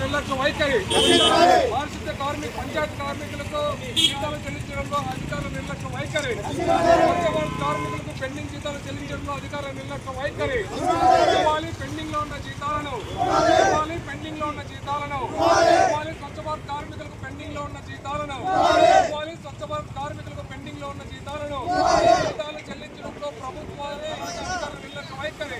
నిర్లక్ష్య వైఖరి పారిశుద్ధ కార్మిక పంచాయతీ కార్మికులకు జీతాలు చెల్లించడంలో అధికారులు నిర్లక్ష్యం వైఖరి కార్మికులకు పెండింగ్ జీతాలు చెల్లించడంలో అధికారుల నిర్లక్ష్యం వైఖరి ఇవ్వాలి పెండింగ్లో ఉన్న జీతాలను ఇవ్వాలి పెండింగ్లో ఉన్న జీతాలను ఇవ్వాలి స్వచ్ఛ భారత్ కార్మికులకు పెండింగ్లో ఉన్న జీతాలను ఇవ్వాలి స్వచ్ఛ భారత్ కార్మికులకు పెండింగ్లో ఉన్న జీతాలను జీతాలు చెల్లించడంలో ప్రభుత్వాలు అధికారుల నిర్లక్ష్యం వైఖరి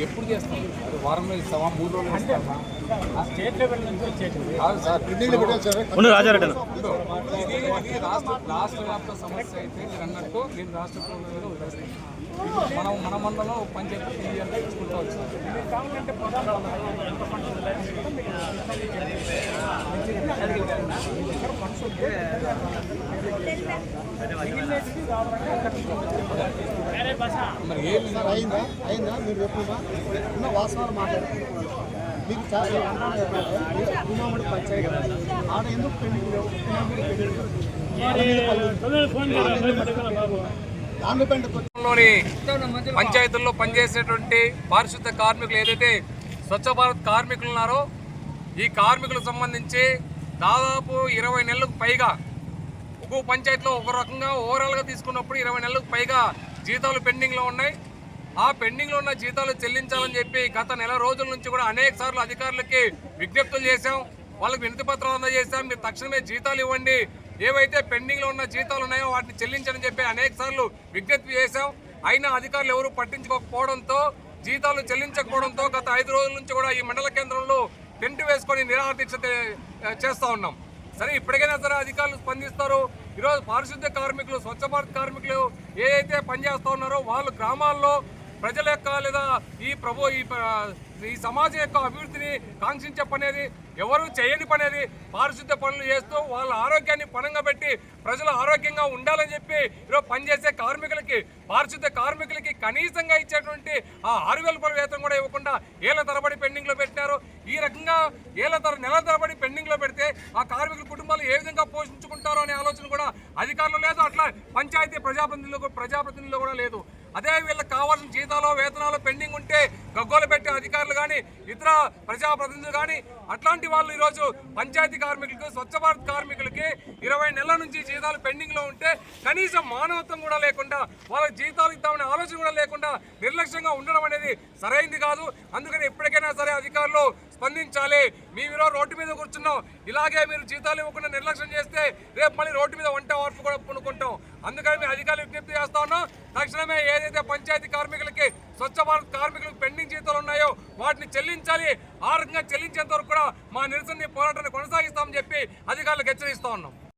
ఎప్పుడు చేస్తాం? అది వారంలో ఇస్తావా మూడు రోజులు ఇస్తావా స్టేట్ లెవెల్ నుంచి వచ్చేది కాదు సార్. ఇదో, ఇది ఇది రాష్ట్ర రాష్ట్ర వ్యాప్త సమస్య అయితే మీరు అన్నట్టు నేను రాష్ట్ర ప్రభుత్వం వదిలేస్తాను మనం మన మండలం పంచాయతీ ఇచ్చుకుంటూ వచ్చాం. మీరు కావాలంటే ప్రధాన మరి ఏం అయిందా అయిందా మీరు చెప్పుమా ఉన్న వాస్తవాలు మాట్లాడుతున్నారు మీకు చాలా పంచాయి కదా ఆడ ఎందుకు పెళ్ళి లేవు? దాంట్లో లోని పంచాయతీల్లో పనిచేసేటువంటి పారిశుద్ధ కార్మికులు ఏదైతే స్వచ్ఛ భారత్ కార్మికులు ఉన్నారో ఈ కార్మికులకు సంబంధించి దాదాపు ఇరవై నెలలకు పైగా ఒక్కో పంచాయతీలో ఒక రకంగా ఓవరాల్గా తీసుకున్నప్పుడు ఇరవై నెలలకు పైగా జీతాలు పెండింగ్లో ఉన్నాయి. ఆ పెండింగ్లో ఉన్న జీతాలు చెల్లించాలని చెప్పి గత నెల రోజుల నుంచి కూడా అనేక సార్లు అధికారులకి విజ్ఞప్తులు చేశాం. వాళ్ళకి వినతి పత్రాలు అందజేశాం. మీరు తక్షణమే జీతాలు ఇవ్వండి. ఏవైతే పెండింగ్లో ఉన్న జీతాలు ఉన్నాయో వాటిని చెల్లించని చెప్పి అనేక సార్లు విజ్ఞప్తి చేశాం. అయినా అధికారులు ఎవరు పట్టించుకోకపోవడంతో జీతాలు చెల్లించకపోవడంతో గత ఐదు రోజుల నుంచి కూడా ఈ మండల కేంద్రంలో టెంట్ వేసుకొని నిరాహార దీక్ష ఉన్నాం. సరే ఇప్పటికైనా సరే అధికారులు స్పందిస్తారు. ఈరోజు పారిశుద్ధ్య కార్మికులు స్వచ్ఛ భారత్ కార్మికులు ఏదైతే పనిచేస్తూ ఉన్నారో వాళ్ళు గ్రామాల్లో ప్రజల యొక్క లేదా ఈ ప్రభు ఈ ఈ సమాజం యొక్క అభివృద్ధిని కాంక్షించే పనేది ఎవరు చేయని పని అది పారిశుద్ధ్య పనులు చేస్తూ వాళ్ళ ఆరోగ్యాన్ని పణంగా పెట్టి ప్రజలు ఆరోగ్యంగా ఉండాలని చెప్పి ఈరోజు పనిచేసే కార్మికులకి పారిశుద్ధ్య కార్మికులకి కనీసంగా ఇచ్చేటువంటి ఆ ఆరు వేల వేతనం కూడా ఇవ్వకుండా ఏళ్ళ తరబడి పెండింగ్లో పెట్టారు ఈ రకంగా ఏళ్ళ తర నెల తరబడి పెండింగ్లో పెడితే ఆ కార్మికుల కుటుంబాలు ఏ విధంగా పోషించుకుంటారో అనే ఆలోచన కూడా అధికారులు లేదు. అట్లా పంచాయతీ ప్రజాప్రతినిధులు ప్రజాప్రతినిధులు కూడా లేదు. అదే వీళ్ళకి కావాల్సిన జీతాలు వేతనాలు పెండింగ్ ఉంటే గగ్గోలు పెట్టే అధికారులు కానీ ఇతర ప్రజాప్రతినిధులు కానీ అట్లాంటి వాళ్ళు ఈరోజు పంచాయతీ కార్మికులకు స్వచ్ఛ భారత్ కార్మికులకి ఇరవై నెలల నుంచి జీతాలు పెండింగ్లో ఉంటే కనీసం మానవత్వం కూడా లేకుండా వాళ్ళకి జీతాలు ఇద్దామనే ఆలోచన కూడా లేకుండా నిర్లక్ష్యంగా ఉండడం అనేది సరైంది కాదు. అందుకని ఎప్పటికైనా సరే అధికారులు స్పందించాలి. మేము ఈరోజు రోడ్డు మీద కూర్చున్నాం. ఇలాగే మీరు జీతాలు ఇవ్వకుండా నిర్లక్ష్యం చేస్తే రేపు మళ్ళీ రోడ్డు మీద వంట వార్పు కూడా కొనుక్కుంటాం అందుకని మేము అధికారులు విజ్ఞప్తి చేస్తా ఉన్నాం. తక్షణమే ఏదైతే పంచాయతీ కార్మికులకి స్వచ్ఛ భారత్ కార్మికులకు పెండింగ్ జీతాలు ఉన్నాయో వాటిని చెల్లించాలి. ఆ రకంగా చెల్లించేంత వరకు కూడా మా నిరసన పోరాటాన్ని కొనసాగిస్తామని చెప్పి అధికారులకు హెచ్చరిస్తా ఉన్నాం.